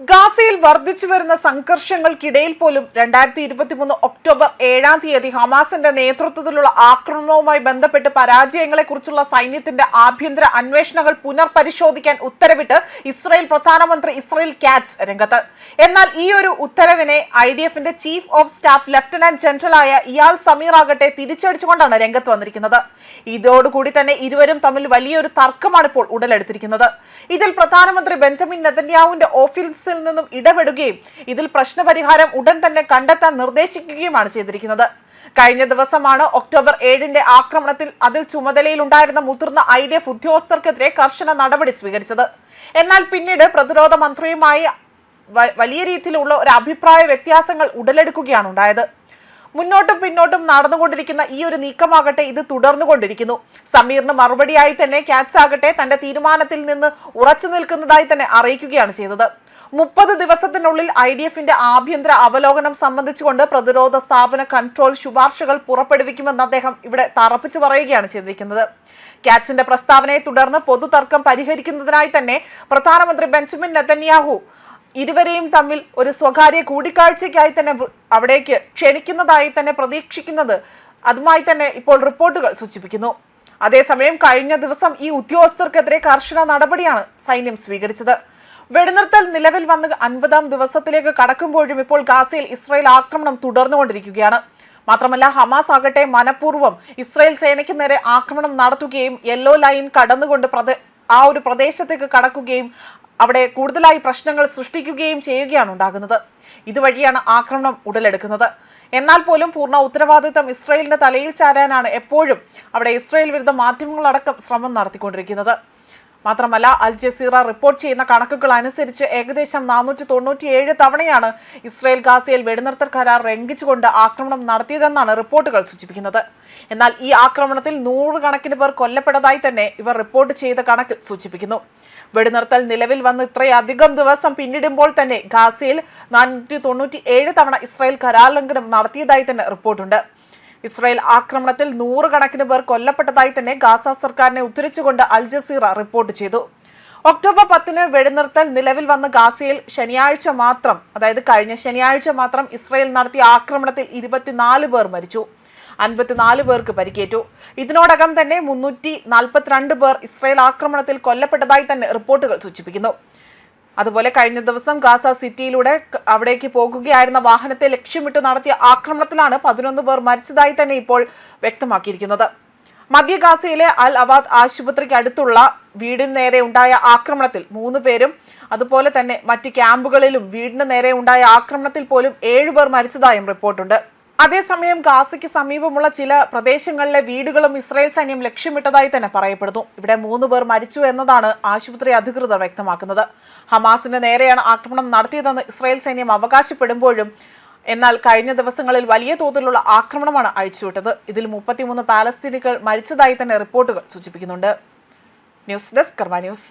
ഗാസയിൽ വർദ്ധിച്ചു വരുന്ന സംഘർഷങ്ങൾക്കിടയിൽ പോലും രണ്ടായിരത്തി ഇരുപത്തിമൂന്ന് ഒക്ടോബർ ഏഴാം തീയതി ഹമാസിന്റെ നേതൃത്വത്തിലുള്ള ആക്രമണവുമായി ബന്ധപ്പെട്ട് പരാജയങ്ങളെക്കുറിച്ചുള്ള സൈന്യത്തിന്റെ ആഭ്യന്തര അന്വേഷണങ്ങൾ പുനർപരിശോധിക്കാൻ ഉത്തരവിട്ട് ഇസ്രായേൽ പ്രധാനമന്ത്രി ഇസ്രായേൽ കാറ്റ്സ് രംഗത്ത്. എന്നാൽ ഈ ഒരു ഉത്തരവിനെ ഐ ഡി എഫിന്റെ ചീഫ് ഓഫ് സ്റ്റാഫ് ലഫ്റ്റനന്റ് ജനറലായ ഇയാൾ സമീർ ആകട്ടെ തിരിച്ചടിച്ചുകൊണ്ടാണ് രംഗത്ത് വന്നിരിക്കുന്നത്. ഇതോടുകൂടി തന്നെ ഇരുവരും തമ്മിൽ വലിയൊരു തർക്കമാണ് ഇപ്പോൾ ഉടലെടുത്തിരിക്കുന്നത്. ഇതിൽ പ്രധാനമന്ത്രി ബെഞ്ചമിൻ നെതന്യാഹുവിന്റെ ഓഫീസിൽ നിന്നും ഇടപെടുകയും ഇതിൽ പ്രശ്നപരിഹാരം ഉടൻ തന്നെ കണ്ടെത്താൻ നിർദ്ദേശിക്കുകയുമാണ് ചെയ്തിരിക്കുന്നത്. കഴിഞ്ഞ ദിവസമാണ് ഒക്ടോബർ ഏഴിന്റെ ആക്രമണത്തിൽ അതിൽ ചുമതലയിലുണ്ടായിരുന്ന മുതിർന്ന ഐ ഡി എഫ് ഉദ്യോഗസ്ഥർക്കെതിരെ കർശന നടപടി സ്വീകരിച്ചത്. എന്നാൽ പിന്നീട് പ്രതിരോധ മന്ത്രിയുമായി വലിയ രീതിയിലുള്ള ഒരു അഭിപ്രായ വ്യത്യാസങ്ങൾ ഉടലെടുക്കുകയാണ് ഉണ്ടായത്. മുന്നോട്ടും പിന്നോട്ടും നടന്നുകൊണ്ടിരിക്കുന്ന ഈ ഒരു നീക്കമാകട്ടെ ഇത് തുടർന്നുകൊണ്ടിരിക്കുന്നു. സമീറിന് മറുപടിയായി തന്നെ ക്യാറ്റ്സ് ആകട്ടെ തന്റെ തീരുമാനത്തിൽ നിന്ന് ഉറച്ചു നിൽക്കുന്നതായി തന്നെ അറിയിക്കുകയാണ് ചെയ്തത്. മുപ്പത് ദിവസത്തിനുള്ളിൽ ഐ ഡി എഫിന്റെ ആഭ്യന്തര അവലോകനം സംബന്ധിച്ചുകൊണ്ട് പ്രതിരോധ സ്ഥാപന കൺട്രോൾ ശുപാർശകൾ പുറപ്പെടുവിക്കുമെന്ന് അദ്ദേഹം ഇവിടെ തറപ്പിച്ചു പറയുകയാണ് ചെയ്തിരിക്കുന്നത്. കാറ്റ്സിന്റെ പ്രസ്താവനയെ തുടർന്ന് പൊതുതർക്കം പരിഹരിക്കുന്നതിനായി തന്നെ പ്രധാനമന്ത്രി ബെഞ്ചമിൻ നെതന്യാഹു ഇരുവരെയും തമ്മിൽ ഒരു സ്വകാര്യ കൂടിക്കാഴ്ചയ്ക്കായി തന്നെ അവിടേക്ക് ക്ഷണിക്കുന്നതായി തന്നെ പ്രതീക്ഷിക്കുന്നത് അതുമായി തന്നെ ഇപ്പോൾ റിപ്പോർട്ടുകൾ സൂചിപ്പിക്കുന്നു. അതേസമയം കഴിഞ്ഞ ദിവസം ഈ ഉദ്യോഗസ്ഥർക്കെതിരെ കർശന നടപടിയാണ് സൈന്യം സ്വീകരിച്ചത്. വെടിനിർത്തൽ നിലവിൽ വന്ന് അൻപതാം ദിവസത്തിലേക്ക് കടക്കുമ്പോഴും ഇപ്പോൾ ഗാസയിൽ ഇസ്രായേൽ ആക്രമണം തുടർന്നുകൊണ്ടിരിക്കുകയാണ്. മാത്രമല്ല ഹമാസ് ആകട്ടെ മനഃപൂർവം ഇസ്രായേൽ സേനയ്ക്ക് നേരെ ആക്രമണം നടത്തുകയും യെല്ലോ ലൈൻ കടന്നുകൊണ്ട് ആ ഒരു പ്രദേശത്തേക്ക് കടക്കുകയും അവിടെ കൂടുതലായി പ്രശ്നങ്ങൾ സൃഷ്ടിക്കുകയും ചെയ്യുകയാണ് ഉണ്ടാകുന്നത്. ഇതുവഴിയാണ് ആക്രമണം ഉടലെടുക്കുന്നത്. എന്നാൽ പോലും പൂർണ ഉത്തരവാദിത്തം ഇസ്രായേലിന്റെ തലയിൽ ചാരാനാണ് എപ്പോഴും അവിടെ ഇസ്രായേൽ വിരുദ്ധ മാധ്യമങ്ങളടക്കം ശ്രമം നടത്തിക്കൊണ്ടിരിക്കുന്നത്. മാത്രമല്ല അൽ ജസീറ റിപ്പോർട്ട് ചെയ്യുന്ന കണക്കുകൾ അനുസരിച്ച് ഏകദേശം നാനൂറ്റി തൊണ്ണൂറ്റിയേഴ് തവണയാണ് ഇസ്രായേൽ ഗാസയിൽ വെടിനിർത്തൽ കരാർ ലംഘിച്ചുകൊണ്ട് ആക്രമണം നടത്തിയതെന്നാണ് റിപ്പോർട്ടുകൾ സൂചിപ്പിക്കുന്നത്. എന്നാൽ ഈ ആക്രമണത്തിൽ നൂറുകണക്കിന് പേർ കൊല്ലപ്പെട്ടതായി തന്നെ ഇവർ റിപ്പോർട്ട് ചെയ്ത കണക്കിൽ സൂചിപ്പിക്കുന്നു. വെടിനിർത്തൽ നിലവിൽ വന്ന് ഇത്രയധികം ദിവസം പിന്നിടുമ്പോൾ തന്നെ ഗാസയിൽ നാനൂറ്റി തൊണ്ണൂറ്റി ഏഴ് തവണ ഇസ്രായേൽ കരാർ ലംഘനം നടത്തിയതായി തന്നെ റിപ്പോർട്ടുണ്ട്. ഇസ്രായേൽ ആക്രമണത്തിൽ നൂറുകണക്കിന് പേർ കൊല്ലപ്പെട്ടതായി തന്നെ ഗാസ സർക്കാരിനെ ഉദ്ധരിച്ചുകൊണ്ട് അൽ ജസീറ റിപ്പോർട്ട് ചെയ്തു. ഒക്ടോബർ പത്തിന് വെടിനിർത്തൽ നിലവിൽ വന്ന ഗാസയിൽ ശനിയാഴ്ച മാത്രം അതായത് കഴിഞ്ഞ ശനിയാഴ്ച മാത്രം ഇസ്രായേൽ നടത്തിയ ആക്രമണത്തിൽ ഇരുപത്തിനാല് പേർ മരിച്ചു. അൻപത്തിനാല് പേർക്ക് പരിക്കേറ്റു. ഇതിനോടകം തന്നെ മുന്നൂറ്റി നാൽപ്പത്തിരണ്ട് പേർ ഇസ്രായേൽ ആക്രമണത്തിൽ കൊല്ലപ്പെട്ടതായി തന്നെ റിപ്പോർട്ടുകൾ സൂചിപ്പിക്കുന്നു. അതുപോലെ കഴിഞ്ഞ ദിവസം ഗാസ സിറ്റിയിലൂടെ അവിടേക്ക് പോകുകയായിരുന്ന വാഹനത്തെ ലക്ഷ്യമിട്ട് നടത്തിയ ആക്രമണത്തിലാണ് പതിനൊന്ന് പേർ മരിച്ചതായി തന്നെ ഇപ്പോൾ വ്യക്തമാക്കിയിരിക്കുന്നത്. മധ്യ ഗാസയിലെ അൽ അവാദ് ആശുപത്രിക്ക് അടുത്തുള്ള വീടിന് നേരെ ഉണ്ടായ ആക്രമണത്തിൽ മൂന്ന് പേരും അതുപോലെ തന്നെ മറ്റ് ക്യാമ്പുകളിലും വീടിന് നേരെ ഉണ്ടായ ആക്രമണത്തിൽ പോലും ഏഴുപേർ മരിച്ചതായും റിപ്പോർട്ടുണ്ട്. അതേസമയം ഗാസയ്ക്ക് സമീപമുള്ള ചില പ്രദേശങ്ങളിലെ വീടുകളും ഇസ്രായേൽ സൈന്യം ലക്ഷ്യമിട്ടതായി തന്നെ പറയപ്പെടുന്നു. ഇവിടെ മൂന്ന് പേർ മരിച്ചു എന്നതാണ് ആശുപത്രി അധികൃതർ വ്യക്തമാക്കുന്നത്. ഹമാസിന് നേരെയാണ് ആക്രമണം നടത്തിയതെന്ന് ഇസ്രായേൽ സൈന്യം അവകാശപ്പെടുമ്പോഴും എന്നാൽ കഴിഞ്ഞ ദിവസങ്ങളിൽ വലിയ തോതിലുള്ള ആക്രമണമാണ് അഴിച്ചുവിട്ടത്. ഇതിൽ മുപ്പത്തിമൂന്ന് പാലസ്തീനികൾ മരിച്ചതായി തന്നെ റിപ്പോർട്ടുകൾ സൂചിപ്പിക്കുന്നുണ്ട്. News desk Karma news.